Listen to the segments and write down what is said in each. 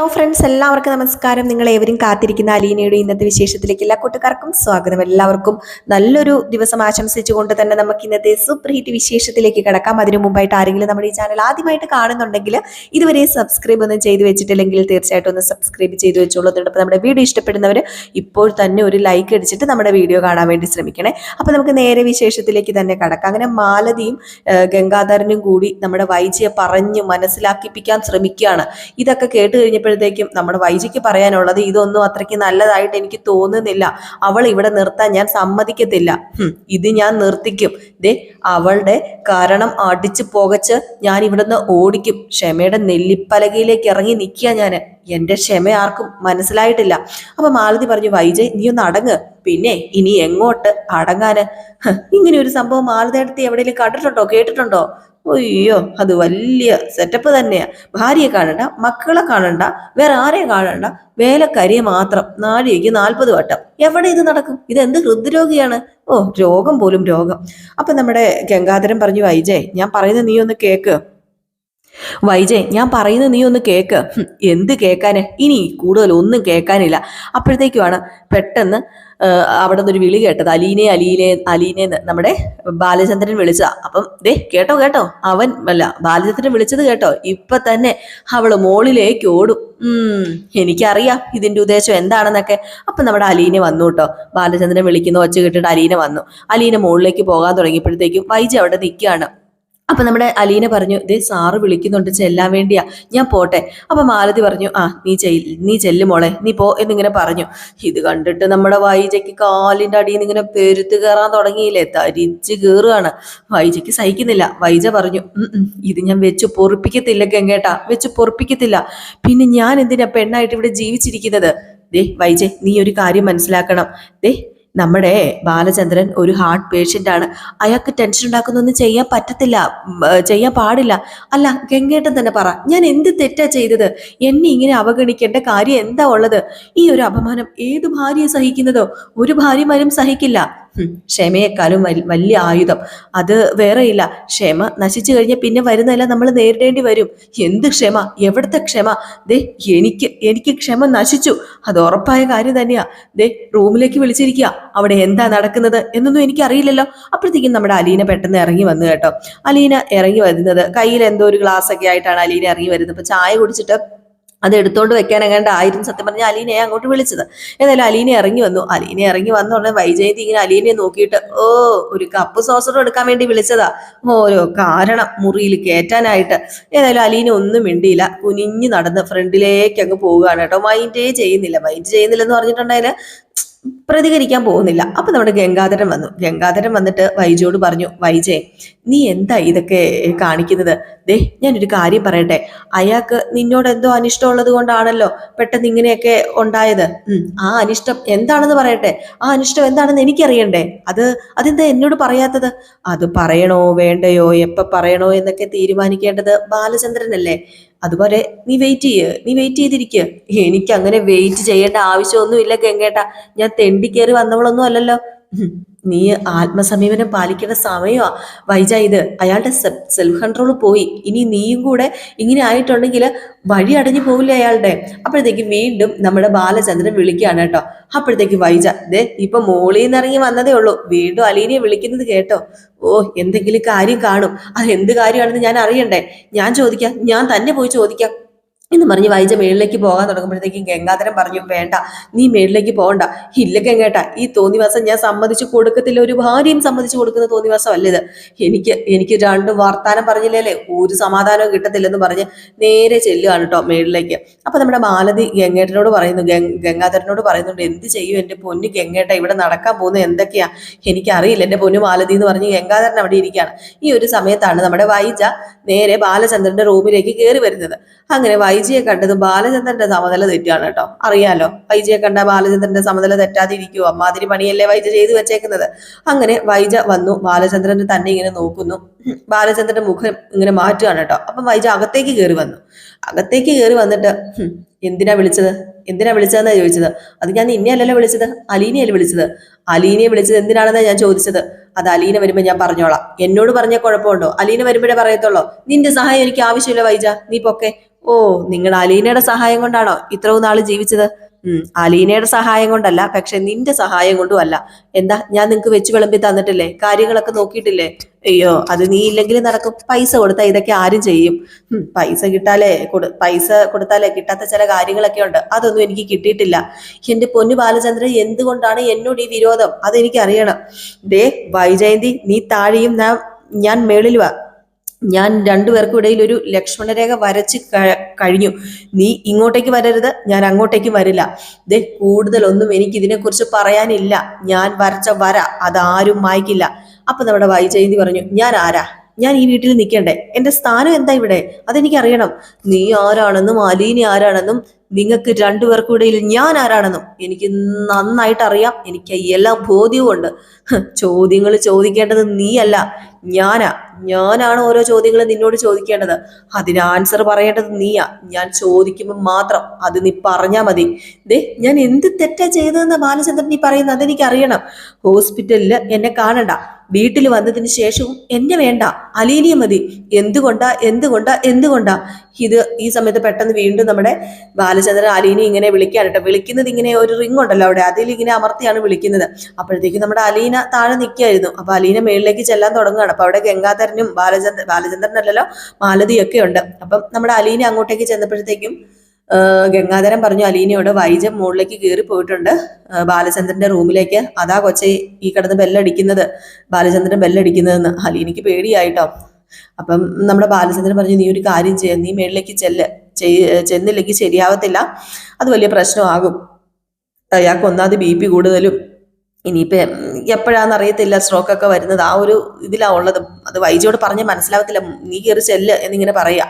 Hello friends എല്ലാവർക്കും നമസ്കാരം. നിങ്ങൾ ഏവരും കാത്തിരിക്കുന്ന അലീനയുടെ ഇന്നത്തെ വിശേഷത്തിലേക്ക് എല്ലാ കൂട്ടുകാർക്കും സ്വാഗതം. എല്ലാവർക്കും നല്ലൊരു ദിവസം ആശംസിച്ചുകൊണ്ട് തന്നെ നമുക്ക് ഇന്നത്തെ സൂപ്പർ ഹിറ്റ് വിശേഷത്തിലേക്ക് കിടക്കാം. അതിനു മുമ്പായിട്ട് ആരെങ്കിലും നമ്മുടെ ഈ ചാനൽ ആദ്യമായിട്ട് കാണുന്നുണ്ടെങ്കിൽ ഇതുവരെ സബ്സ്ക്രൈബ് ഒന്നും ചെയ്തു വെച്ചിട്ടില്ലെങ്കിൽ തീർച്ചയായിട്ടും ഒന്ന് സബ്സ്ക്രൈബ് ചെയ്തു വെച്ചോളൂ. അതോടൊപ്പം നമ്മുടെ വീഡിയോ ഇഷ്ടപ്പെടുന്നവർ ഇപ്പോൾ തന്നെ ഒരു ലൈക്ക് അടിച്ചിട്ട് നമ്മുടെ വീഡിയോ കാണാൻ വേണ്ടി ശ്രമിക്കണേ. അപ്പോൾ നമുക്ക് നേരെ വിശേഷത്തിലേക്ക് തന്നെ കിടക്കാം. അങ്ങനെ മാലതിയും ഗംഗാധരനും കൂടി നമ്മുടെ വൈജിയെ പറഞ്ഞ് മനസ്സിലാക്കിപ്പിക്കാൻ ശ്രമിക്കുകയാണ്. ഇതൊക്കെ കേട്ട് കഴിഞ്ഞപ്പോഴത്തേക്കും നമ്മുടെ വൈജിക്ക് പറയാനുള്ളത് ഇതൊന്നും അത്രയ്ക്ക് നല്ലതായിട്ട് എനിക്ക് തോന്നുന്നില്ല. അവൾ ഇവിടെ നിർത്താൻ ഞാൻ സമ്മതിക്കത്തില്ല. ഇത് ഞാൻ നിർത്തിക്കും. ദേ അവളുടെ കാരണം അടിച്ചു പുകച്ച് ഞാൻ ഇവിടുന്ന് ഓടിക്കും. ക്ഷമയുടെ നെല്ലിപ്പലകയിലേക്ക് ഇറങ്ങി നിൽക്കുക ഞാൻ എന്റെ ക്ഷമ ആർക്കും മനസ്സിലായിട്ടില്ല. അപ്പൊ മാലതി പറഞ്ഞു വൈജയ് നീ ഒന്ന് അടങ്ങ്. പിന്നെ ഇനി എങ്ങോട്ട് അടങ്ങാന്? ഇങ്ങനെ ഒരു സംഭവം മാലതി അടുത്ത് എവിടെയെങ്കിലും കണ്ടിട്ടുണ്ടോ? കേട്ടിട്ടുണ്ടോ? അയ്യോ അത് വലിയ സെറ്റപ്പ് തന്നെയാ. ഭാര്യയെ കാണണ്ട മക്കളെ കാണണ്ട വേറെ ആരെയും കാണണ്ട. വേലക്കാരിയെ മാത്രം നാഴികയ്ക്ക് നാൽപ്പത് വട്ടം. എവിടെ ഇത് നടക്കും? ഇത് എന്ത് ഹൃദ്രോഗിയാണ്? ഓ രോഗം പോലും രോഗം. അപ്പൊ നമ്മുടെ ഗംഗാധരൻ പറഞ്ഞു വൈജയ് ഞാൻ പറയുന്നത് നീ ഒന്ന് കേക്ക്. വൈജയ് ഞാൻ പറയുന്നത് നീ ഒന്ന് കേക്ക് എന്ത് കേൾക്കാന് ഇനി കൂടുതൽ ഒന്നും കേൾക്കാനില്ല അപ്പോഴത്തേക്കുമാണ് പെട്ടെന്ന് അവിടെ നിന്നൊരു വിളി കേട്ടത്. അലീനെ അലീനെ അലീനെ നമ്മുടെ ബാലചന്ദ്രൻ വിളിച്ചതാ. അപ്പം ദേ കേട്ടോ കേട്ടോ. അവൻ അല്ല ബാലചന്ദ്രൻ വിളിച്ചത് കേട്ടോ. ഇപ്പൊ തന്നെ അവൾ മോളിലേക്ക് ഓടും. ഉം എനിക്കറിയാം ഇതിന്റെ ഉദ്ദേശം എന്താണെന്നൊക്കെ. അപ്പൊ നമ്മുടെ അലീനെ വന്നു കേട്ടോ. ബാലചന്ദ്രൻ വിളിക്കുന്ന ഒച്ച കിട്ടിട്ട് അലീനെ വന്നു. അലീനെ മുകളിലേക്ക് പോകാൻ തുടങ്ങിയപ്പോഴത്തേക്കും വൈജി അവിടെ നിൽക്കുകയാണ്. അപ്പൊ നമ്മുടെ അലീന പറഞ്ഞു ഇതേ സാറ് വിളിക്കുന്നുണ്ട് ചെല്ലാൻ വേണ്ടിയാ. ഞാൻ പോട്ടെ. അപ്പൊ മാലതി പറഞ്ഞു ആ നീ ചെയ് നീ ചെല്ലു മോളെ നീ പോ എന്നിങ്ങനെ പറഞ്ഞു. ഇത് കണ്ടിട്ട് നമ്മുടെ വൈജയ്ക്ക് കാലിന്റെ അടിയിൽ നിന്ന് ഇങ്ങനെ പെരുത്ത് കയറാൻ തുടങ്ങിയില്ലേ? തരിച്ച് കയറുകയാണ് വൈജയ്ക്ക് സഹിക്കുന്നില്ല. വൈജ പറഞ്ഞു "ഉം ഉം, ഇത് ഞാൻ വെച്ച് പൊറിപ്പിക്കത്തില്ല ഗംഗേട്ടാ വെച്ച് പൊറിപ്പിക്കത്തില്ല. പിന്നെ ഞാൻ എന്തിനാ പെണ്ണായിട്ട് ഇവിടെ ജീവിച്ചിരിക്കുന്നത്? ദേ വൈജയ് നീ ഒരു കാര്യം മനസ്സിലാക്കണം. ദേ നമ്മുടെ ബാലചന്ദ്രൻ ഒരു ഹാർട്ട് പേഷ്യന്റ് ആണ്. അയാൾക്ക് ടെൻഷൻ ഉണ്ടാക്കുന്നൊന്നും ചെയ്യാൻ പറ്റത്തില്ല ചെയ്യാൻ പാടില്ല. അല്ല ഗംഗേട്ടൻ തന്നെ പറ ഞാൻ എന്ത് തെറ്റാ ചെയ്തത്? എന്നെ ഇങ്ങനെ അവഗണിക്കേണ്ട കാര്യം എന്താ ഉള്ളത്? ഈ ഒരു അപമാനം ഏത് ഭാര്യയെ സഹിക്കുന്നതോ? ഒരു ഭാര്യമാരും സഹിക്കില്ല. ക്ഷമയെക്കാളും വലിയ ആയുധം. അത് വേറെയില്ല. ക്ഷമ നശിച്ചു കഴിഞ്ഞാൽ പിന്നെ വരുന്നതെല്ലാം നമ്മൾ നേരിടേണ്ടി വരും. എന്ത് ക്ഷമ? എവിടുത്തെ ക്ഷമ? ദേ എനിക്ക് എനിക്ക് ക്ഷമ നശിച്ചു. അത് ഉറപ്പായ കാര്യം തന്നെയാ. ദേ റൂമിലേക്ക് വിളിച്ചിരിക്കുക. അവിടെ എന്താ നടക്കുന്നത് എന്നൊന്നും എനിക്ക് അറിയില്ലല്ലോ അപ്പോഴത്തേക്കും നമ്മുടെ അലീന പെട്ടെന്ന് ഇറങ്ങി വന്നു കേട്ടോ. അലീന ഇറങ്ങി വരുന്നത് കയ്യിൽ എന്തോ ഒരു ഗ്ലാസ് ഒക്കെ ആയിട്ടാണ് അലീന ഇറങ്ങി വരുന്നത്. ഇപ്പൊ ചായ കുടിച്ചിട്ട് അത് എടുത്തോണ്ട് വെക്കാൻ എങ്ങാണ്ട് ആയിരുന്നു സത്യം പറഞ്ഞാൽ അലീനയെ അങ്ങോട്ട് വിളിച്ചത്. എന്നാലും അലീനെ ഇറങ്ങി വന്നു. അലീനെ ഇറങ്ങി വന്ന ഉടനെ വൈജയന്തി ഇങ്ങനെ അലീനെ നോക്കിയിട്ട് ഓ ഒരു കപ്പ് സോസറും എടുക്കാൻ വേണ്ടി വിളിച്ചതാ. ഓരോ കാരണം മുറിയിൽ കയറ്റാനായിട്ട് ഏതായാലും അലീന ഒന്നും മിണ്ടിയില്ല. കുനിഞ്ഞു നടന്ന് ഫ്രണ്ടിലേക്ക് അങ്ങ് പോവുകയാണ് കേട്ടോ. മൈൻഡേ ചെയ്യുന്നില്ല. മൈൻഡ് ചെയ്യുന്നില്ലെന്ന് പറഞ്ഞിട്ടുണ്ടെങ്കിൽ പ്രതികരിക്കാൻ പോകുന്നില്ല. അപ്പൊ നമ്മുടെ ഗംഗാധരൻ വന്നു. ഗംഗാധരൻ വന്നിട്ട് വൈജയോട് പറഞ്ഞു വൈജയ് നീ എന്താ ഇതൊക്കെ കാണിക്കുന്നത്? ദേ ഞാനൊരു കാര്യം പറയട്ടെ. അയാൾക്ക് നിന്നോട് എന്തോ അനിഷ്ടമുള്ളത് കൊണ്ടാണല്ലോ പെട്ടെന്ന് ഇങ്ങനെയൊക്കെ ഉണ്ടായത്. ആ അനിഷ്ടം എന്താണെന്ന് പറയട്ടെ. ആ അനിഷ്ടം എന്താണെന്ന് എനിക്കറിയണ്ടേ. അത് അതെന്താ എന്നോട് പറയാത്തത്? അത് പറയണോ വേണ്ടയോ? എപ്പ പറയണോ എന്നൊക്കെ തീരുമാനിക്കേണ്ടത് ബാലചന്ദ്രനല്ലേ? അതുപോലെ നീ വെയിറ്റ് ചെയ്യ്. നീ വെയിറ്റ് ചെയ്തിരിക്കുക എനിക്ക് അങ്ങനെ വെയിറ്റ് ചെയ്യേണ്ട ആവശ്യമൊന്നുമില്ല ഗംഗേട്ട. ഞാൻ തെണ്ടി കയറി വന്നവളൊന്നും അല്ലല്ലോ. നീ ആത്മസമീപനം പാലിക്കേണ്ട സമയമാ. വൈജ ഇത് അയാളുടെ സെൽഫ് കൺട്രോൾ പോയി. ഇനി നീയും കൂടെ ഇങ്ങനെ ആയിട്ടുണ്ടെങ്കിൽ വഴി അടഞ്ഞു പോവില്ലേ അയാളുടെ? അപ്പോഴത്തേക്ക് വീണ്ടും നമ്മുടെ ബാലചന്ദ്രൻ വിളിക്കുകയാണ് കേട്ടോ. അപ്പോഴത്തേക്ക് വൈജ ദേ ഇപ്പൊ മോളിൽ നിന്ന് ഇറങ്ങി വന്നതേ ഉള്ളൂ. വീണ്ടും അലീനയെ വിളിക്കുന്നത് കേട്ടോ. ഓ എന്തെങ്കിലും കാര്യം കാണും. അത് എന്ത് കാര്യമാണെന്ന് ഞാൻ അറിയണ്ടേ? ഞാൻ ചോദിക്കാം. ഞാൻ തന്നെ പോയി ചോദിക്കാം. എന്ന് പറഞ്ഞ് വായിച്ച മേളിലേക്ക് പോകാൻ തുടങ്ങുമ്പോഴത്തേക്കും ഗംഗാധരൻ പറഞ്ഞു വേണ്ട നീ മേളിലേക്ക് പോകണ്ട. ഇല്ല ഗംഗേട്ട ഈ തോന്നിവാസം ഞാൻ സമ്മതിച്ചു കൊടുക്കത്തില്ല. ഒരു ഭാര്യയും സമ്മതിച്ചു കൊടുക്കുന്ന തോന്നിവാസം അല്ല ഇത് എനിക്ക് എനിക്ക് രണ്ടും വർത്താനം പറഞ്ഞില്ലേ ഒരു സമാധാനവും കിട്ടത്തില്ലെന്ന് പറഞ്ഞ് നേരെ ചെല്ലുകയാണ് കേട്ടോ മേളിലേക്ക്. അപ്പൊ നമ്മുടെ മാലതി ഗംഗേട്ടനോട് പറയുന്നു ഗംഗാധരനോട് പറയുന്നുണ്ട് എന്ത് ചെയ്യും എന്റെ പൊന്നു ഗംഗേട്ട? ഇവിടെ നടക്കാൻ പോകുന്നത് എന്തൊക്കെയാ? എനിക്കറിയില്ല. എന്റെ പൊന്നു മാലതി എന്ന് പറഞ്ഞ് ഗംഗാധരൻ അവിടെ ഇരിക്കുകയാണ്. ഈ ഒരു സമയത്താണ് നമ്മുടെ വൈജ നേരെ ബാലചന്ദ്രന്റെ റൂമിലേക്ക് കയറി വരുന്നത്. അങ്ങനെ വൈജിയെ കണ്ടത് ബാലചന്ദ്രന്റെ സമനില തെറ്റാണ് കേട്ടോ. അറിയാലോ വൈജയെ കണ്ട ബാലചന്ദ്രന്റെ സമനില തെറ്റാതെ ഇരിക്കുവോ അമ്മാതിരി പണിയല്ലേ വൈജ ചെയ്തു വെച്ചേക്കുന്നത്? അങ്ങനെ വൈജ വന്നു ബാലചന്ദ്രനെ തന്നെ ഇങ്ങനെ നോക്കുന്നു. ബാലചന്ദ്രന്റെ മുഖം ഇങ്ങനെ മാറ്റുകയാണ് കേട്ടോ. അപ്പം വൈജ അകത്തേക്ക് കയറി വന്നു. അകത്തേക്ക് കയറി വന്നിട്ട് എന്തിനാ വിളിച്ചത്? എന്തിനാ വിളിച്ചതെന്നാ ചോദിച്ചത്? അത് ഞാൻ ഇന്നയല്ലല്ലോ വിളിച്ചത് അലീനയല്ലേ വിളിച്ചത്? അലീനയെ വിളിച്ചത് എന്തിനാണെന്നാ ഞാൻ ചോദിച്ചത്? അത് അലീന വരുമ്പോ ഞാൻ പറഞ്ഞോളാം. എന്നോട് പറഞ്ഞ കുഴപ്പമുണ്ടോ? അലീന വരുമ്പോഴേ പറയത്തുള്ളൂ. നിന്റെ സഹായം എനിക്ക് ആവശ്യമില്ല വൈജ നീ പൊക്കെ. ഓ നിങ്ങൾ അലീനയുടെ സഹായം കൊണ്ടാണോ ഇത്രയും നാൾ ജീവിച്ചത്? ഉം അലീനയുടെ സഹായം കൊണ്ടല്ല പക്ഷെ നിന്റെ സഹായം കൊണ്ടും അല്ല. എന്താ ഞാൻ നിങ്ങക്ക് വെച്ച് വിളമ്പി തന്നിട്ടില്ലേ? കാര്യങ്ങളൊക്കെ നോക്കിയിട്ടില്ലേ? അയ്യോ അത് നീ ഇല്ലെങ്കിൽ നടക്കും പൈസ കൊടുത്താൽ ഇതൊക്കെ ആരും ചെയ്യും. പൈസ കിട്ടാലേ കൊടു പൈസ കൊടുത്താലേ കിട്ടാത്ത ചില കാര്യങ്ങളൊക്കെ ഉണ്ട്. അതൊന്നും എനിക്ക് കിട്ടിയിട്ടില്ല. എന്റെ പൊന്നു ബാലചന്ദ്രൻ എന്തുകൊണ്ടാണ് എന്നോട് ഈ വിരോധം? അതെനിക്ക് അറിയണം. ദേ വൈജയന്തി നീ താഴെയും ഞാൻ ഞാൻ മേളിലുവാ. ഞാൻ രണ്ടുപേർക്കും ഇടയിൽ ഒരു ലക്ഷ്മണരേഖ വരച്ച് കഴിഞ്ഞു. നീ ഇങ്ങോട്ടേക്ക് വരരുത് ഞാൻ അങ്ങോട്ടേക്ക് വരില്ല. ദേ കൂടുതലൊന്നും എനിക്ക് ഇതിനെക്കുറിച്ച് പറയാനില്ല. ഞാൻ വരച്ച വര അതാരും മായ്ക്കില്ല അപ്പൊ നമ്മുടെ വൈജയന്തി പറഞ്ഞു ഞാൻ ആരാ? ഞാൻ ഈ വീട്ടിൽ നിൽക്കണ്ടേ? എന്റെ സ്ഥാനം എന്താ ഇവിടെ? അതെനിക്ക് അറിയണം നീ ആരാണെന്നും അലീനി ആരാണെന്നും നിങ്ങൾക്ക് രണ്ടുപേർക്കും ഇടയിൽ ഞാൻ ആരാണെന്നും എനിക്ക് നന്നായിട്ട് അറിയാം എനിക്ക് എല്ലാ ബോധ്യവും ഉണ്ട്. ചോദ്യങ്ങൾ ചോദിക്കേണ്ടത് നീയല്ല ഞാനാ. ഞാനാണ് ഓരോ ചോദ്യങ്ങൾ നിന്നോട് ചോദിക്കേണ്ടത്. അതിന് ആൻസർ പറയേണ്ടത് നീയാ. ഞാൻ ചോദിക്കുമ്പോൾ മാത്രം അത് നീ പറഞ്ഞാ മതി. ദേ ഞാൻ എന്ത് തെറ്റാ ചെയ്തതെന്ന് ബാലചന്ദ്രൻ നീ പറയുന്നത്? അതെനിക്ക് അറിയണം ഹോസ്പിറ്റലിൽ എന്നെ കാണണ്ട. വീട്ടിൽ വന്നതിന് ശേഷവും എന്നെ വേണ്ട അലീനിയ മതി. എന്തുകൊണ്ടാ എന്തുകൊണ്ടാ എന്തുകൊണ്ടാ? ഇത് ഈ സമയത്ത് പെട്ടെന്ന് വീണ്ടും നമ്മുടെ ബാലചന്ദ്രൻ അലീനി ഇങ്ങനെ വിളിക്കാൻ കേട്ടോ. വിളിക്കുന്നത് ഇങ്ങനെ ഒരു റിംഗ് ഉണ്ടല്ലോ അവിടെ. അതിൽ ഇങ്ങനെ അമർത്തിയാണ് വിളിക്കുന്നത്. അപ്പോഴത്തേക്കും നമ്മുടെ അലീന താഴെ നിൽക്കുകയായിരുന്നു. അപ്പൊ അലീന മേളിലേക്ക് ചെല്ലാൻ തുടങ്ങുകയാണ്. അപ്പൊ അവിടെ ഗംഗാധരനും ബാലചന്ദ്രൻ അല്ലല്ലോ മാലതിയൊക്കെ ഉണ്ട്. അപ്പം നമ്മുടെ അലീന അങ്ങോട്ടേക്ക് ചെന്നപ്പോഴത്തേക്കും ഗംഗാധരൻ പറഞ്ഞു അലീനയോട് വൈജം മുകളിലേക്ക് കയറി പോയിട്ടുണ്ട്. ബാലചന്ദ്രന്റെ റൂമിലേക്ക്. അതാ കൊച്ചെ ഈ കിടന്ന് ബെല്ലടിക്കുന്നത്. ബാലചന്ദ്രൻ ബെല്ലടിക്കുന്നതെന്ന്. അലീനയ്ക്ക് പേടിയായിട്ടോ. അപ്പം നമ്മുടെ ബാലചന്ദ്രൻ പറഞ്ഞു നീ ഒരു കാര്യം ചെയ്യ. നീ മേളിലേക്ക് ചെല്ല്. ചെന്നില്ലെങ്കിൽ ശരിയാവത്തില്ല. അത് വലിയ പ്രശ്നമാകും. അയാൾക്ക് ഒന്നാമത് ബി പി കൂടുതലും. ഇനിയിപ്പോൾ എപ്പോഴാന്ന് അറിയത്തില്ല സ്ട്രോക്ക് ഒക്കെ വരുന്നത്. ആ ഒരു ഇതിലാ ഉള്ളത്. അത് വൈജിയോട് പറഞ്ഞ് മനസ്സിലാവത്തില്ല. നീ കയറി ചെല്ല് എന്നിങ്ങനെ പറയാ.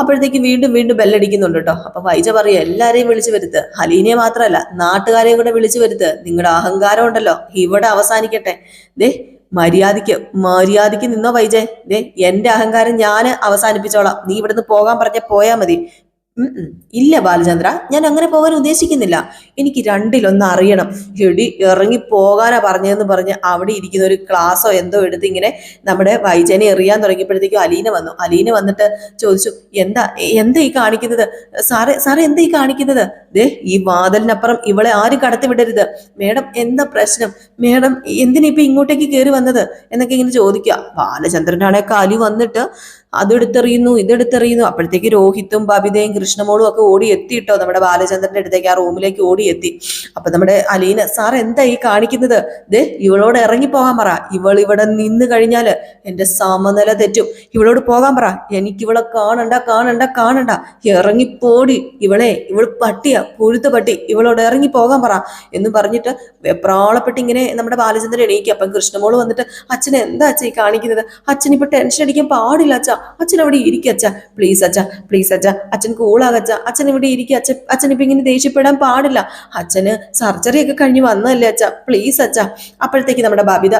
അപ്പോഴത്തേക്ക് വീണ്ടും വീണ്ടും ബെല്ലടിക്കുന്നുണ്ട് കേട്ടോ. അപ്പൊ വൈജ പറയുക എല്ലാരെയും വിളിച്ചു വരുത്ത്. ഹലീനെ മാത്രമല്ല നാട്ടുകാരെയും കൂടെ വിളിച്ചു വരുത്ത്. നിങ്ങളുടെ അഹങ്കാരം ഉണ്ടല്ലോ ഇവിടെ അവസാനിക്കട്ടെ. ദേ മര്യാദയ്ക്ക് മര്യാദയ്ക്ക് നിന്നോ വൈജയ് ദേ എന്റെ അഹങ്കാരം ഞാൻ അവസാനിപ്പിച്ചോളാം. നീ ഇവിടുന്ന് പോകാൻ പറഞ്ഞ പോയാ മതി. ഇല്ല ബാലചന്ദ്ര ഞാൻ അങ്ങനെ പോകാൻ ഉദ്ദേശിക്കുന്നില്ല. എനിക്ക് രണ്ടിലൊന്ന് അറിയണം. എടി ഇറങ്ങി പോകാനാ പറഞ്ഞതെന്ന് പറഞ്ഞ് അവിടെ ഇരിക്കുന്ന ഒരു ക്ലാസ്സോ എന്തോ എടുത്ത് ഇങ്ങനെ നമ്മുടെ വൈജനെ എറിയാൻ തുടങ്ങിയപ്പോഴത്തേക്കും അലീന വന്നു. അലീന വന്നിട്ട് ചോദിച്ചു എന്താ എന്താ ഈ കാണിക്കുന്നത്? സാറേ സാറേ എന്താ ഈ കാണിക്കുന്നത്? ദേ ഈ വാതിലിനപ്പുറം ഇവളെ ആരും കടത്തി വിടരുത്. മേഡം എന്താ പ്രശ്നം? മേഡം എന്തിനാ ഇപ്പൊ ഇങ്ങോട്ടേക്ക് കയറി വന്നത്? എന്നൊക്കെ ഇങ്ങനെ ചോദിക്കുക. ബാലചന്ദ്രനാണെ കലി വന്നിട്ട് അതെടുത്തെറിയുന്നു ഇതെടുത്തെറിയുന്നു. അപ്പോഴത്തേക്ക് രോഹിത്തും ബബിതയും കൃഷ്ണമോളും ഒക്കെ ഓടി എത്തിയിട്ടോ നമ്മുടെ ബാലചന്ദ്രന്റെ അടുത്തേക്ക് ആ റൂമിലേക്ക് ഓടി എത്തി. അപ്പൊ നമ്മുടെ അലീന സാർ എന്താ ഈ കാണിക്കുന്നത്? ദേ ഇവളോട് ഇറങ്ങി പോകാൻ പറ. ഇവൾ ഇവിടെ നിന്ന് കഴിഞ്ഞാൽ എന്റെ സമനില തെറ്റും. ഇവളോട് പോകാൻ പറ. എനിക്ക് ഇവളെ കാണണ്ട കാണണ്ട കാണണ്ട. ഇറങ്ങിപ്പോടി ഇവളെ ഇവൾ പട്ടിയ പുഴുത്ത പട്ടി. ഇവളോട് ഇറങ്ങി പോകാൻ പറ. എന്ന് പറഞ്ഞിട്ട് വെപ്രാളപ്പെട്ട് ഇങ്ങനെ നമ്മുടെ ബാലചന്ദ്രൻ എണീക്കി. അപ്പം കൃഷ്ണമോൾ വന്നിട്ട് അച്ഛൻ എന്താ അച്ഛൻ ഈ കാണിക്കുന്നത്? അച്ഛൻ ഇപ്പൊ ടെൻഷൻ അടിക്കാൻ പാടില്ല അച്ഛ. അച്ഛൻ അവിടെ ഇരിക്കുക അച്ഛ. പ്ലീസ് അച്ഛ പ്ലീസ് അച്ഛ. അച്ഛൻ കൂളാകച്ച അച്ഛൻ ഇവിടെ ഇരിക്കുക അച്ഛൻ. അച്ഛൻ ഇപ്പൊ ഇങ്ങനെ ദേഷ്യപ്പെടാൻ പാടില്ല. അച്ഛന് സർജറി ഒക്കെ കഴിഞ്ഞ് വന്നതല്ലേ അച്ഛ. പ്ലീസ് അച്ഛ. അപ്പോഴത്തേക്ക് നമ്മുടെ ബബിത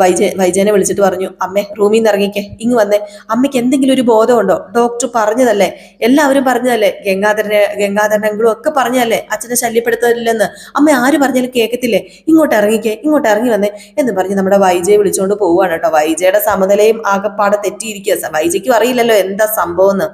വൈജ വൈജയനെ വിളിച്ചിട്ട് പറഞ്ഞു അമ്മേ റൂമിൽ നിന്ന് ഇറങ്ങിക്കേ ഇങ്ങ് വന്നേ. അമ്മയ്ക്ക് എന്തെങ്കിലും ഒരു ബോധമുണ്ടോ? ഡോക്ടർ പറഞ്ഞതല്ലേ എല്ലാവരും പറഞ്ഞതല്ലേ ഗംഗാധരനെ ഗംഗാധരനെങ്കിലും ഒക്കെ പറഞ്ഞതല്ലേ അച്ഛനെ ശല്യപ്പെടുത്തില്ലെന്ന് അമ്മ ആര് പറഞ്ഞാലും കേൾക്കത്തില്ലേ ഇങ്ങോട്ട് ഇറങ്ങിക്കേ ഇങ്ങോട്ട് ഇറങ്ങി വന്നേ. എന്ന് പറഞ്ഞ് നമ്മുടെ വൈജയെ വിളിച്ചുകൊണ്ട് പോവുകയാണ് കേട്ടോ. വൈജയുടെ സമനിലയും ആകെപ്പാടെ തെറ്റിയിരിക്കുക വൈജയ്ക്കും അറിയില്ലല്ലോ എന്താ സംഭവം എന്ന്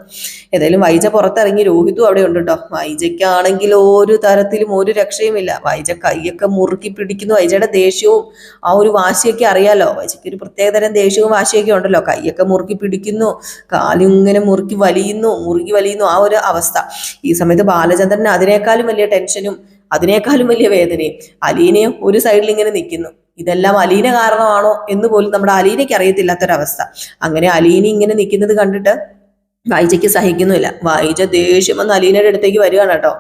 ഏതായാലും വൈജ പുറത്തിറങ്ങി രോഹിതും അവിടെ ഉണ്ട് കേട്ടോ. വൈജയ്ക്കാണെങ്കിൽ ഒരു തരത്തിലും ഒരു രക്ഷയുമില്ല. വൈജ കൈയൊക്കെ മുറുക്കി പിടിക്കുന്നു. വൈജയുടെ ദേഷ്യവും ആ ഒരു വാശിയൊക്കെ അറിയാലോ. വൈജയ്ക്ക് ഒരു പ്രത്യേകതരം ദേഷ്യവും വാശിയൊക്കെ ഉണ്ടല്ലോ. കൈയൊക്കെ മുറുക്കി പിടിക്കുന്നു കാലിങ്ങനെ മുറുക്കി വലിയുന്നു മുറുക്കി വലിയുന്നു. ആ ഒരു അവസ്ഥ. ഈ സമയത്ത് ബാലചന്ദ്രന് അതിനേക്കാളും വലിയ ടെൻഷനും അതിനേക്കാളും വലിയ വേദനയും അലീനയും ഒരു സൈഡിൽ ഇങ്ങനെ നിൽക്കുന്നു. ഇതെല്ലാം അലീന കാരണമാണോ എന്ന് പോലും നമ്മുടെ അലീനയ്ക്ക് അറിയത്തില്ലാത്തൊരവസ്ഥ. അങ്ങനെ അലീന ഇങ്ങനെ നിൽക്കുന്നത് കണ്ടിട്ട് വായിജയ്ക്ക് സഹിക്കുന്നില്ല വായിജ ദേഷ്യം വന്ന് അലീനയുടെ അടുത്തേക്ക് വരികയാണ് കേട്ടോ.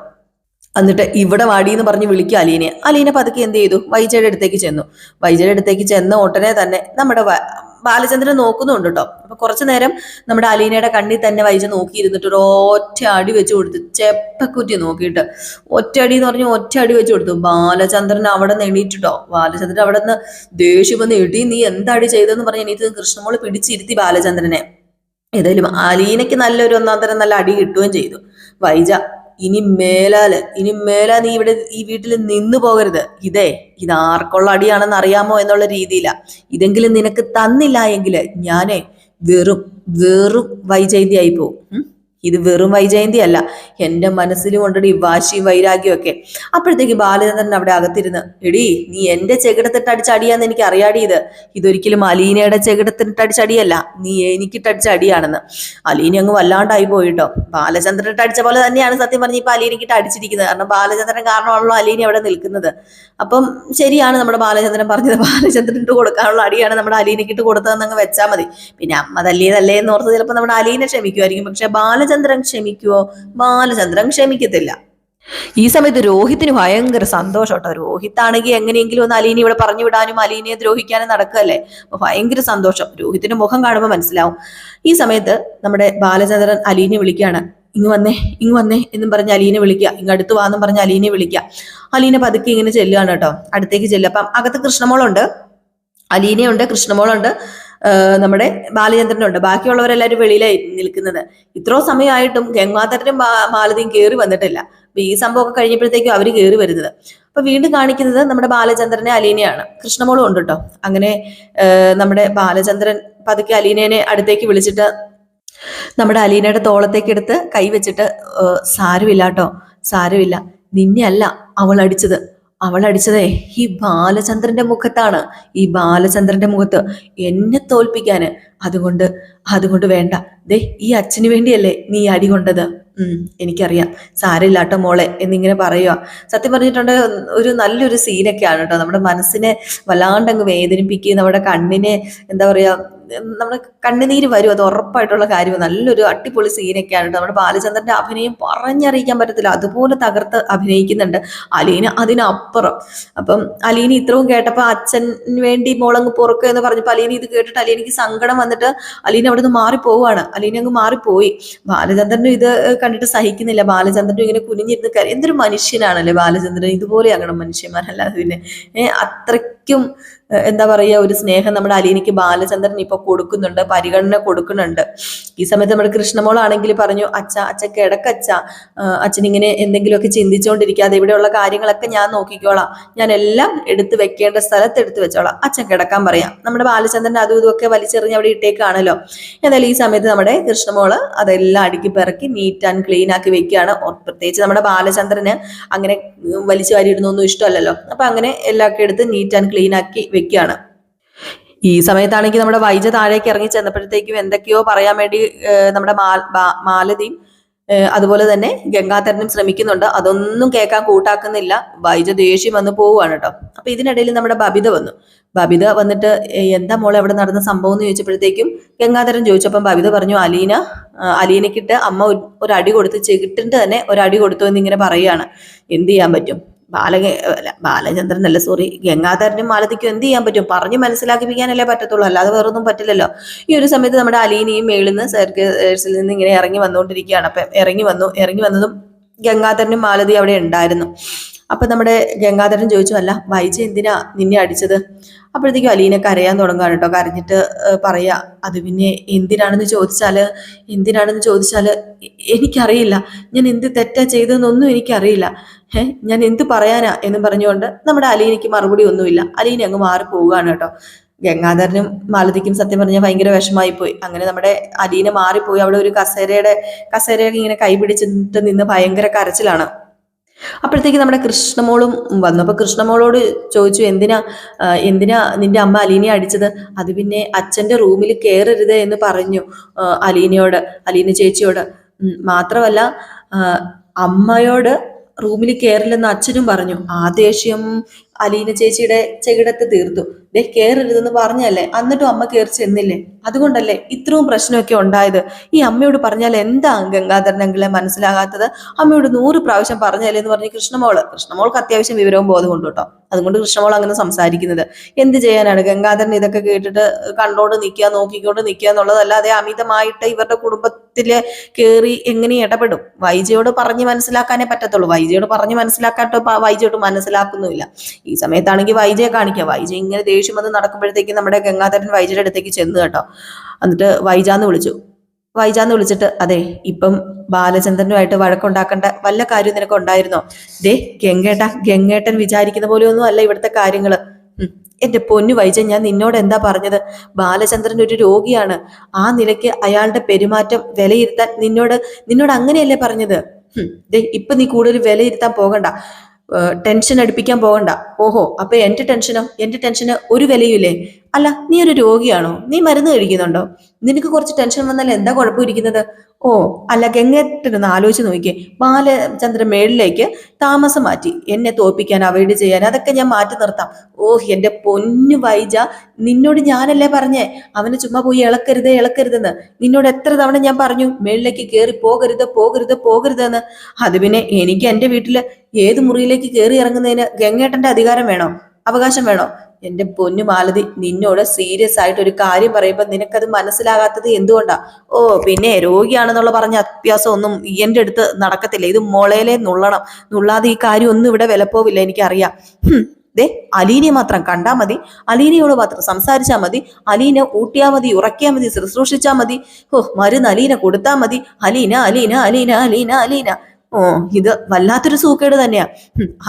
എന്നിട്ട് ഇവിടെ വാടി എന്ന് പറഞ്ഞ് വിളിക്കുക അലീനെ. അലീന പതുക്കെ എന്ത് ചെയ്തു? വൈജയുടെ അടുത്തേക്ക് ചെന്നു. വൈജയുടെ അടുത്തേക്ക് ചെന്ന ഉടനെ തന്നെ നമ്മുടെ ബാലചന്ദ്രൻ നോക്കുന്നുണ്ട് കേട്ടോ അപ്പൊ കുറച്ചു നേരം നമ്മുടെ അലീനയുടെ കണ്ണിൽ തന്നെ വൈജ നോക്കിയിരുന്നിട്ട് ഒരു ഒറ്റ അടി വെച്ച് കൊടുത്തു ചെപ്പക്കുറ്റി നോക്കിയിട്ട്. ഒറ്റ അടി എന്ന് പറഞ്ഞു ഒറ്റ അടി വെച്ച് കൊടുത്തു. ബാലചന്ദ്രൻ അവിടെ നിന്ന് എണീറ്റിട്ടോ ബാലചന്ദ്രൻ അവിടെ നിന്ന് ദേഷ്യം വന്ന് എടി നീ എന്താടി ചെയ്തതെന്ന് പറഞ്ഞ് എണീറ്റ് കൃഷ്ണമോൾ പിടിച്ചിരുത്തി ബാലചന്ദ്രനെ. ഏതായാലും അലീനയ്ക്ക് നല്ലൊരു ഒന്നാം തരം നല്ല അടി കിട്ടുകയും ചെയ്തു. വൈജ ഇനി മേലാൽ ഇനി മേലാ നീ ഇവിടെ ഈ വീട്ടിൽ നിന്ന് പോകരുത്. ഇതേ ഇത് ആർക്കുള്ള അടിയാണെന്ന് അറിയാമോ എന്നുള്ള രീതിയിലാ. ഇതെങ്കിലും നിനക്ക് തന്നില്ല എങ്കിൽ ഞാനേ വെറും വെറും വൈജയന്തിയായി ആയി ഉം? ഇത് വെറും വൈജയന്തി അല്ല എന്റെ മനസ്സിലും കൊണ്ടടി വാശിയും വൈരാഗ്യവും ഒക്കെ അപ്പോഴത്തേക്ക് ബാലചന്ദ്രൻ അവിടെ അകത്തിരുന്ന് എടി നീ എന്റെ ചെകിടത്തിട്ട് അടിച്ചടിയാന്ന് എനിക്ക് അറിയാടി ഇത്. ഇതൊരിക്കലും അലീനയുടെ ചെകിടത്തിട്ട് അടിച്ചടിയല്ല നീ എനിക്കിട്ട് അടിയാണെന്ന്. അലീന അങ്ങ് വല്ലാണ്ടായി പോയിട്ടോ ബാലചന്ദ്രനിട്ട് അടിച്ച പോലെ തന്നെയാണ് സത്യം പറഞ്ഞ ഇപ്പൊ അലീനക്കിട്ട് അടിച്ചിരിക്കുന്നത്. കാരണം ബാലചന്ദ്രൻ കാരണമാണല്ലോ അലീന അവിടെ നിൽക്കുന്നത്. അപ്പം ശരിയാണ് നമ്മുടെ ബാലചന്ദ്രൻ പറഞ്ഞത്. ബാലചന്ദ്രൻ ഇട്ട് കൊടുക്കാനുള്ള അടിയാണ് നമ്മുടെ അലീനക്കിട്ട് കൊടുത്തതെന്ന് അങ്ങ് വെച്ചാൽ മതി. പിന്നെ അമ്മ തല്ലിയതല്ലേ എന്ന് ഓർത്ത് ചിലപ്പോൾ നമ്മുടെ അലീന ക്ഷമിക്കുമായിരിക്കും. പക്ഷെ ബാലചന്ദ്രൻ ക്ഷമിക്കുവോ? ബാലചന്ദ്രൻ ക്ഷമിക്കത്തില്ല. ഈ സമയത്ത് രോഹിത്തിന് ഭയങ്കര സന്തോഷം കേട്ടോ. രോഹിത് ആണെങ്കിൽ എങ്ങനെയെങ്കിലും ഒന്ന് അലീനെ ഇവിടെ പറഞ്ഞു വിടാനും അലീനയെ ദ്രോഹിക്കാനും നടക്കുകയല്ലേ? അപ്പൊ ഭയങ്കര സന്തോഷം. രോഹിത്തിന്റെ മുഖം കാണുമ്പോൾ മനസ്സിലാവും. ഈ സമയത്ത് നമ്മുടെ ബാലചന്ദ്രൻ അലീനെ വിളിക്കുകയാണ്. ഇങ്ങ് വന്നേ ഇങ്ങ് വന്നേ എന്നും പറഞ്ഞ് അലീനെ വിളിക്കുക. ഇങ്ങ് അടുത്ത് വാന്നും പറഞ്ഞ് അലീനെ വിളിക്കുക. അലീനെ പതുക്കെ ഇങ്ങനെ ചെല്ലുകയാണ് കേട്ടോ. അടുത്തേക്ക് ചെല്ലുക അപ്പം അകത്ത് കൃഷ്ണമോളുണ്ട്. അലീനയുണ്ട് കൃഷ്ണമോളുണ്ട്. നമ്മുടെ ബാലചന്ദ്രനുണ്ട്. ബാക്കിയുള്ളവരെല്ലാവരും വെളിയിലായി നിൽക്കുന്നത്. ഇത്രോ സമയമായിട്ടും ഗംഗാധരനും മാലതിയും കയറി വന്നിട്ടില്ല. അപ്പൊ ഈ സംഭവമൊക്കെ കഴിഞ്ഞപ്പോഴത്തേക്കും അവർ കയറി വരുന്നത്. അപ്പൊ വീണ്ടും കാണിക്കുന്നത് നമ്മുടെ ബാലചന്ദ്രനെ അലീനയാണ്. കൃഷ്ണമോളും ഉണ്ട് കേട്ടോ അങ്ങനെ നമ്മുടെ ബാലചന്ദ്രൻ പതുക്കെ അലീനേനെ അടുത്തേക്ക് വിളിച്ചിട്ട് നമ്മുടെ അലീനയുടെ തോളത്തേക്ക് എടുത്ത് കൈവച്ചിട്ട് "ഏ, സാരമില്ല കേട്ടോ സാരമില്ല. നിന്നെ അല്ല അവൾ അടിച്ചത്. അവൾ അടിച്ചതേ ഈ ബാലചന്ദ്രന്റെ മുഖത്താണ്. ഈ ബാലചന്ദ്രന്റെ മുഖത്ത് എന്നെ തോൽപ്പിക്കാന് അതുകൊണ്ട് അതുകൊണ്ട് വേണ്ട. ദേ ഈ അച്ഛന് വേണ്ടിയല്ലേ നീ അടി കൊണ്ടത്? എനിക്കറിയാം. സാരമില്ലാട്ടോ മോളെ എന്നിങ്ങനെ പറയുക സത്യം പറഞ്ഞിട്ടുണ്ട് ഒരു നല്ലൊരു സീനൊക്കെയാണ് കേട്ടോ. നമ്മുടെ മനസ്സിനെ വല്ലാണ്ടങ്ങ് വേദനിപ്പിക്കുകയും നമ്മുടെ കണ്ണിനെ എന്താ പറയാ നമ്മുടെ കണ്ണുനീര് വരും. അത് ഉറപ്പായിട്ടുള്ള കാര്യമാണ്. നല്ലൊരു അടിപൊളി സീനൊക്കെയാണ് നമ്മുടെ ബാലചന്ദ്രന്റെ അഭിനയം പറഞ്ഞറിയിക്കാൻ പറ്റത്തില്ല. അതുപോലെ തകർത്ത് അഭിനയിക്കുന്നുണ്ട് അലീന അതിനപ്പുറം. അപ്പം അലീന ഇത്രയും കേട്ടപ്പോൾ അച്ഛൻ വേണ്ടി മോളങ്ങ് പുറക്കുക എന്ന് പറഞ്ഞപ്പോൾ അലീന ഇത് കേട്ടിട്ട് അലീനയ്ക്ക് സങ്കടം വന്നിട്ട് അലീന അവിടെ നിന്ന് മാറിപ്പോവാണ്. അലീന അങ്ങ് മാറിപ്പോയി. ബാലചന്ദ്രനും ഇത് കണ്ടിട്ട് സഹിക്കുന്നില്ല. ബാലചന്ദ്രനും ഇങ്ങനെ കുനിഞ്ഞിരുന്ന് കര എന്തൊരു മനുഷ്യനാണല്ലേ ബാലചന്ദ്രൻ? ഇതുപോലെ അങ്ങനെ മനുഷ്യന്മാരല്ലാതെ പിന്നെ. ഏഹ് അത്രയ്ക്കും എന്താ പറയുക ഒരു സ്നേഹം നമ്മുടെ അലീനയ്ക്ക് ബാലചന്ദ്രൻ ഇപ്പൊ കൊടുക്കുന്നുണ്ട് പരിഗണന കൊടുക്കുന്നുണ്ട്. ഈ സമയത്ത് നമ്മുടെ കൃഷ്ണമോളാണെങ്കിൽ പറഞ്ഞു അച്ഛ അച്ഛ കിടക്കച്ഛ. ആഹ് അച്ഛൻ ഇങ്ങനെ എന്തെങ്കിലുമൊക്കെ ചിന്തിച്ചുകൊണ്ടിരിക്കാതെ ഇവിടെയുള്ള കാര്യങ്ങളൊക്കെ ഞാൻ നോക്കിക്കോളാം. ഞാൻ എല്ലാം എടുത്തു വെക്കേണ്ട സ്ഥലത്ത് എടുത്തു വെച്ചോളാം. അച്ഛൻ കിടക്കാൻ പറയാം. നമ്മുടെ ബാലചന്ദ്രൻ അതും ഇതുമൊക്കെ വലിച്ചെറിഞ്ഞ് അവിടെ ഇട്ടേക്കാണല്ലോ. എന്നാലും ഈ സമയത്ത് നമ്മുടെ കൃഷ്ണമോൾ അതെല്ലാം അടുക്കി പിറക്കി നീറ്റ് ആൻഡ് ക്ലീൻ ആക്കി വെക്കുകയാണ്. പ്രത്യേകിച്ച് നമ്മുടെ ബാലചന്ദ്രന് അങ്ങനെ വലിച്ചു വാരി ഇടുന്നൊന്നും ഇഷ്ടമല്ലല്ലോ. അപ്പൊ അങ്ങനെ എല്ലാം ഒക്കെ എടുത്ത് നീറ്റ് ആൻഡ് ക്ലീൻ ആക്കി വെക്കുകയാണ് ഈ സമയത്താണെങ്കിൽ നമ്മുടെ വൈജ താഴേക്ക് ഇറങ്ങി ചെന്നപ്പോഴത്തേക്കും എന്തൊക്കെയോ പറയാൻ വേണ്ടി നമ്മുടെ മാലതി അതുപോലെ തന്നെ ഗംഗാധരനും ശ്രമിക്കുന്നുണ്ട്. അതൊന്നും കേൾക്കാൻ കൂട്ടാക്കുന്നില്ല. വൈജ ദേഷ്യം വന്ന് പോവുകയാണ് കേട്ടോ. അപ്പൊ ഇതിനിടയിൽ നമ്മുടെ ബബിത വന്നു. ബബിത വന്നിട്ട് എന്താ മോളെ അവിടെ നടന്ന സംഭവം എന്ന് ചോദിച്ചപ്പോഴത്തേക്കും ഗംഗാധരൻ ചോദിച്ചപ്പം ബബിത പറഞ്ഞു അലീന അലീനക്കിട്ട് അമ്മ ഒരു- ഒരു അടി കൊടുത്ത് ചെകിട്ടിട്ട് തന്നെ ഒരു അടി കൊടുത്തു എന്നിങ്ങനെ പറയുകയാണ്. എന്ത് ചെയ്യാൻ പറ്റും? ബാല അല്ല, ബാലചന്ദ്രൻ അല്ല സോറി ഗംഗാധരനും മാലതിക്കും എന്ത് ചെയ്യാൻ പറ്റും? പറഞ്ഞ് മനസ്സിലാക്കിപ്പിക്കാനല്ലേ പറ്റത്തുള്ളൂ. അല്ലാതെ വേറൊന്നും പറ്റില്ലല്ലോ. ഈ ഒരു സമയത്ത് നമ്മുടെ അലീനയും മേളിൽ നിന്ന് സർക്കേഴ്സിൽ നിന്ന് ഇങ്ങനെ ഇറങ്ങി വന്നുകൊണ്ടിരിക്കുകയാണ്. അപ്പം ഇറങ്ങി വന്നു ഇറങ്ങി വന്നതും ഗംഗാധരനും മാലതി അവിടെ ഉണ്ടായിരുന്നു. അപ്പൊ നമ്മുടെ ഗംഗാധരൻ ചോദിച്ചു അല്ല വൈജ എന്തിനാ നിന്നെ അടിച്ചത്? അപ്പോഴത്തേക്കും അലീനെ കരയാൻ തുടങ്ങുകയാണ് കേട്ടോ. കരഞ്ഞിട്ട് പറയാ അത് പിന്നെ എന്തിനാണെന്ന് ചോദിച്ചാൽ എന്തിനാണെന്ന് ചോദിച്ചാൽ എനിക്കറിയില്ല. ഞാൻ എന്ത് തെറ്റാ ചെയ്തതെന്നൊന്നും എനിക്കറിയില്ല. ഏഹ് ഞാൻ എന്ത് പറയാനാ എന്ന് പറഞ്ഞുകൊണ്ട് നമ്മുടെ അലീനയ്ക്ക് മറുപടി ഒന്നുമില്ല. അലീന അങ്ങ് മാറി പോവുകയാണ് കേട്ടോ. ഗംഗാധരനും മാലതിക്കും സത്യം പറഞ്ഞാൽ ഭയങ്കര വിഷമായി പോയി അങ്ങനെ നമ്മുടെ അലീന മാറിപ്പോയി. അവിടെ ഒരു കസേരയുടെ കസേരയൊക്കെ ഇങ്ങനെ കൈപിടിച്ചിട്ട് നിന്ന് ഭയങ്കര കരച്ചിലാണ്. അപ്പോഴത്തേക്ക് നമ്മുടെ കൃഷ്ണമോളും വന്നു. അപ്പൊ കൃഷ്ണമോളോട് ചോദിച്ചു എന്തിനാ എന്തിനാ നിന്റെ അമ്മ അലീനയെ അടിച്ചത്? അത് പിന്നെ അച്ഛന്റെ റൂമിൽ കയറരുത് എന്ന് പറഞ്ഞു അലീനയോട് അലീന ചേച്ചിയോട്. മാത്രമല്ല അമ്മയോട് റൂമിൽ കയറില്ലെന്ന് അച്ഛനും പറഞ്ഞു. ആ ദേഷ്യം അലീന ചേച്ചിയുടെ ചെകിടത്ത് തീർത്തു. ദേ കയറരുതെന്ന് പറഞ്ഞല്ലേ എന്നിട്ടും അമ്മ കയറി ചെന്നില്ലേ? അതുകൊണ്ടല്ലേ ഇത്രയും പ്രശ്നമൊക്കെ ഉണ്ടായത്? ഈ അമ്മയോട് പറഞ്ഞാൽ എന്താ ഗംഗാധരനെങ്കിലെ മനസ്സിലാകാത്തത്? അമ്മയോട് നൂറ് പ്രാവശ്യം പറഞ്ഞല്ലേ എന്ന് പറഞ്ഞ് കൃഷ്ണമോൾ. കൃഷ്ണമോൾക്ക് അത്യാവശ്യം വിവരവും ബോധമുണ്ട് കേട്ടോ. അതുകൊണ്ട് കൃഷ്ണമോൾ അങ്ങനെ സംസാരിക്കുന്നത്. എന്ത് ചെയ്യാനാണ് ഗംഗാധരൻ ഇതൊക്കെ കേട്ടിട്ട് കണ്ടോണ്ട് നിൽക്കുക നോക്കിക്കൊണ്ട് നിൽക്കുക എന്നുള്ളതല്ലാതെ അമിതമായിട്ട് ഇവരുടെ കുടുംബത്തിൽ കയറി എങ്ങനെ ഇടപെടും? വൈജയോട് പറഞ്ഞ് മനസ്സിലാക്കാനേ പറ്റത്തുള്ളൂ. വൈജയോട് പറഞ്ഞ് മനസ്സിലാക്കാട്ടോ വൈജയോട് മനസ്സിലാക്കുന്നുമില്ല. ഈ സമയത്താണെങ്കിൽ വൈജയെ കാണിക്കുക വൈജ ഇങ്ങനെ ദേഷ്യം വന്ന് നടക്കുമ്പോഴത്തേക്ക് നമ്മുടെ ഗംഗാധരൻ വൈജയുടെ അടുത്തേക്ക് ചെന്ന് കേട്ടോ. എന്നിട്ട് വൈജാന്ന് വിളിച്ചു. വൈജാന്ന് വിളിച്ചിട്ട് അതെ ഇപ്പം ബാലചന്ദ്രനുമായിട്ട് വഴക്കുണ്ടാക്കേണ്ട വല്ല കാര്യം നിനക്ക് ഉണ്ടായിരുന്നോ ദേ ഗംഗേട്ട ഗംഗേട്ടൻ വിചാരിക്കുന്ന പോലെ ഒന്നും അല്ല ഇവിടുത്തെ കാര്യങ്ങൾ. എന്റെ പൊന്നു വൈജ ഞാൻ നിന്നോട് എന്താ പറഞ്ഞത്? ബാലചന്ദ്രൻ ഒരു രോഗിയാണ്. ആ നിലയ്ക്ക് അയാളുടെ പെരുമാറ്റം വിലയിരുത്താൻ നിന്നോട് നിന്നോട് അങ്ങനെയല്ലേ പറഞ്ഞത്? ഇപ്പൊ നീ കൂടുതൽ വിലയിരുത്താൻ പോകണ്ട. ടെൻഷൻ അടുപ്പിക്കാൻ പോകണ്ട. ഓഹോ അപ്പൊ എന്റെ ടെൻഷനോ? എന്റെ ടെൻഷന് ഒരു വിലയുമില്ലേ? അല്ല നീ ഒരു രോഗിയാണോ? നീ മരുന്ന് കഴിക്കുന്നുണ്ടോ? നിനക്ക് കുറച്ച് ടെൻഷൻ വന്നാൽ എന്താ കുഴപ്പം കുഴപ്പമിരിക്കുന്നത്? ഓ അല്ല ഗംഗേട്ടനൊന്ന് ആലോചിച്ച് നോക്കിയേ. ബാലചന്ദ്രൻ മേളിലേക്ക് താമസം മാറ്റി. എന്നെ തോപ്പിക്കാൻ അവോയ്ഡ് ചെയ്യാൻ അതൊക്കെ ഞാൻ മാറ്റി നിർത്താം. ഓ എന്റെ പൊന്നു വൈജ നിന്നോട് ഞാനല്ലേ പറഞ്ഞേ? അവന് ചുമ്മാ പോയി ഇളക്കരുത് ഇളക്കരുതെന്ന്. നിന്നോട് എത്ര തവണ ഞാൻ പറഞ്ഞു മേളിലേക്ക് കയറി പോകരുത് പോകരുത് പോകരുതെന്ന്. അത് പിന്നെ എനിക്ക് എന്റെ വീട്ടിൽ ഏത് മുറിയിലേക്ക് കയറി ഇറങ്ങുന്നതിന് ഗംഗേട്ടന്റെ അധികാരം വേണോ? അവകാശം വേണോ? എന്റെ പൊന്നു മാലതി നിന്നോട് സീരിയസ് ആയിട്ട് ഒരു കാര്യം പറയുമ്പോൾ നിനക്കത് മനസ്സിലാകാത്തത് എന്തുകൊണ്ടാ? ഓ പിന്നെ രോഗിയാണെന്നുള്ള പറഞ്ഞ അത്യാസം ഒന്നും എന്റെ അടുത്ത് നടക്കത്തില്ല. ഇത് മുളയിലെ നുള്ളണം. നുള്ളാതെ ഈ കാര്യം ഒന്നും ഇവിടെ വിലപ്പോവില്ല എനിക്കറിയാം. ദേ അലീനെ മാത്രം കണ്ടാ മതി. അലീനയോട് മാത്രം സംസാരിച്ചാൽ മതി. അലീന ഊട്ടിയാ മതി ഉറക്കിയാ മതി ശുശ്രൂഷിച്ചാ മതി. ഓ മരുന്ന് അലീന കൊടുത്താ മതി. അലീന അലീന അലീന അലീന അലീന. ഓ ഇത് വല്ലാത്തൊരു സൂക്കേട് തന്നെയാ.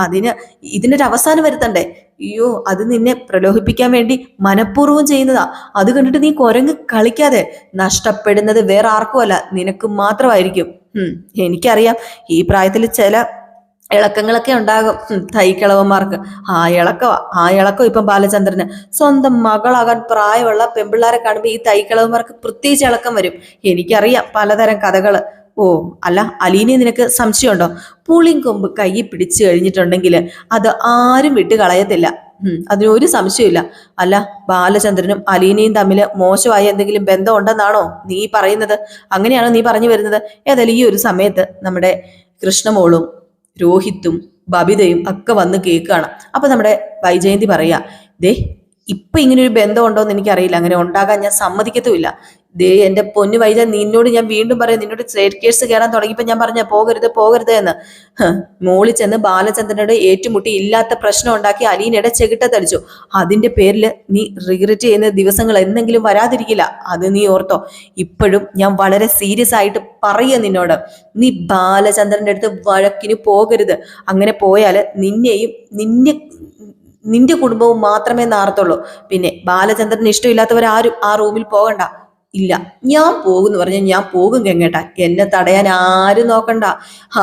അതിന് ഇതിനൊരു അവസാനം വരുത്തണ്ടേ? അയ്യോ അത് നിന്നെ പ്രലോഭിപ്പിക്കാൻ വേണ്ടി മനഃപൂർവം ചെയ്യുന്നതാ. അത് കണ്ടിട്ട് നീ കുരങ്ങ് കളിക്കാതെ. നഷ്ടപ്പെടുന്നത് വേറെ ആർക്കുമല്ല നിനക്ക് മാത്രമായിരിക്കും. എനിക്കറിയാം. ഈ പ്രായത്തിൽ ചില ഇളക്കങ്ങളൊക്കെ ഉണ്ടാകും. തൈക്കിളവന്മാർക്ക്. ആ ഇളക്കവാ ആ ഇളക്കം ഇപ്പം ബാലചന്ദ്രന്. സ്വന്തം മകളാകാൻ പ്രായമുള്ള പെമ്പിള്ളാരെ കാണുമ്പോൾ ഈ തൈക്കിളവന്മാർക്ക് പ്രത്യേകിച്ച് ഇളക്കം വരും. എനിക്കറിയാം പലതരം കഥകൾ. ഓ അല്ല അലീനെ നിനക്ക് സംശയമുണ്ടോ? പുളിങ്കൊമ്പ് കൈ പിടിച്ചു കഴിഞ്ഞിട്ടുണ്ടെങ്കിൽ അത് ആരും വിട്ട് കളയത്തില്ല. അതിന് ഒരു സംശയമില്ല അല്ല ബാലചന്ദ്രനും അലീനയും തമ്മിൽ മോശമായ എന്തെങ്കിലും ബന്ധം ഉണ്ടെന്നാണോ നീ പറയുന്നത്? അങ്ങനെയാണോ നീ പറഞ്ഞു വരുന്നത്? ഏതായാലും ഈ ഒരു സമയത്ത് നമ്മുടെ കൃഷ്ണമോളും രോഹിത്തും ബബിതയും ഒക്കെ വന്ന് കേൾക്കുകയാണ്. അപ്പൊ നമ്മുടെ വൈജയന്തി പറയാ ദേ ഇപ്പൊ ഇങ്ങനെ ഒരു ബന്ധം ഉണ്ടോ എന്ന് എനിക്കറിയില്ല. അങ്ങനെ ഉണ്ടാകാൻ ഞാൻ സമ്മതിക്കത്തുമില്ല. ദേ എന്റെ പൊന്നു വൈജ നിന്നോട് ഞാൻ വീണ്ടും പറയാം. നിന്നോട് സ്റ്റേറ്റ് കേസ് കയറാൻ തുടങ്ങിയപ്പോ ഞാൻ പറഞ്ഞ പോകരുത് പോകരുത് എന്ന്. മോളി ചെന്ന് ബാലചന്ദ്രനോട് ഏറ്റുമുട്ടി ഇല്ലാത്ത പ്രശ്നം ഉണ്ടാക്കി അലീനയുടെ ചെകിട്ടത്തടിച്ചു അതിന്റെ പേരിൽ നീ റിഗ്രറ്റ് ചെയ്യുന്ന ദിവസങ്ങൾ എന്തെങ്കിലും വരാതിരിക്കില്ല. അത് നീ ഓർത്തോ. ഇപ്പോഴും ഞാൻ വളരെ സീരിയസ് ആയിട്ട് പറയുക നിന്നോട്. നീ ബാലചന്ദ്രന്റെ അടുത്ത് വഴക്കിന് പോകരുത്. അങ്ങനെ പോയാൽ നിന്നെയും നിന്നെ നിന്റെ കുടുംബവും മാത്രമേ നാർത്തുള്ളൂ പിന്നെ ബാലചന്ദ്രന് ഇഷ്ടമില്ലാത്തവരാരും ആ റൂമിൽ പോകണ്ട. ഇല്ല ഞാൻ പോകുന്നു പറഞ്ഞാൽ ഞാൻ പോകും കെങ്ങേട്ട എന്നെ തടയാൻ ആരും നോക്കണ്ട.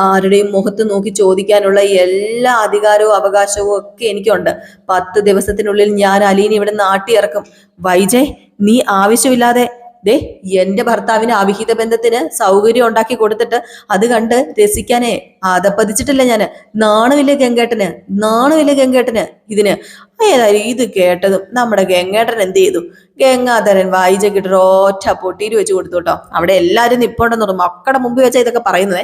ആരുടെയും മുഖത്ത് നോക്കി ചോദിക്കാനുള്ള എല്ലാ അധികാരവും അവകാശവും ഒക്കെ എനിക്കുണ്ട്. പത്ത് ദിവസത്തിനുള്ളിൽ ഞാൻ അലീനെ ഇവിടെ നാട്ടിയിറക്കും. വൈജയ് നീ ആവശ്യമില്ലാതെ ദേ എന്റെ ഭർത്താവിന് അവിഹിത ബന്ധത്തിന് സൗകര്യം ഉണ്ടാക്കി കൊടുത്തിട്ട് അത് കണ്ട് രസിക്കാനേ അതപ്പതിച്ചിട്ടില്ല ഞാൻ. നാണമില്ല ഗംഗേട്ടന്? നാണമില്ല ഗംഗേട്ടന് ഇതിന്? ഏതായാലും ഇത് കേട്ടതും നമ്മുടെ ഗംഗേട്ടൻ എന്ത് ചെയ്തു? ഗംഗാധരൻ വായിച്ച കിട്ടൊരു ഒറ്റ പൊട്ടീര് വെച്ച് കൊടുത്തു കേട്ടോ. അവിടെ എല്ലാവരും നിപ്പോണ്ടെന്ന് പറഞ്ഞു മക്കളുടെ മുമ്പിൽ വെച്ചാൽ ഇതൊക്കെ പറയുന്നത്.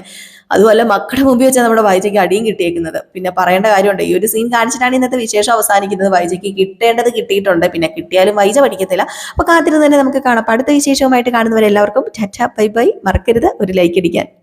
അതുപോലെ മക്കളുടെ മുമ്പിൽ വെച്ചാൽ നമ്മുടെ വായിച്ചയ്ക്ക് അടിയും കിട്ടിയേക്കുന്നത്. പിന്നെ പറയേണ്ട കാര്യമുണ്ട് ഈ ഒരു സീൻ കാണിച്ചിട്ടാണ് ഇന്നത്തെ വിശേഷം അവസാനിക്കുന്നത്. വായിച്ചയ്ക്ക് കിട്ടേണ്ടത് കിട്ടിയിട്ടുണ്ട്. പിന്നെ കിട്ടിയാലും വൈജ പഠിക്കത്തില്ല. അപ്പൊ കാത്തിരുന്ന് തന്നെ നമുക്ക് കാണാം. അടുത്ത വിശേഷവുമായിട്ട് കാണുന്നവരെല്ലാവർക്കും ചറ്റ ബൈ ബൈ. മറക്കരുത്. ഒരു ലൈക്ക് അടിക്കാൻ.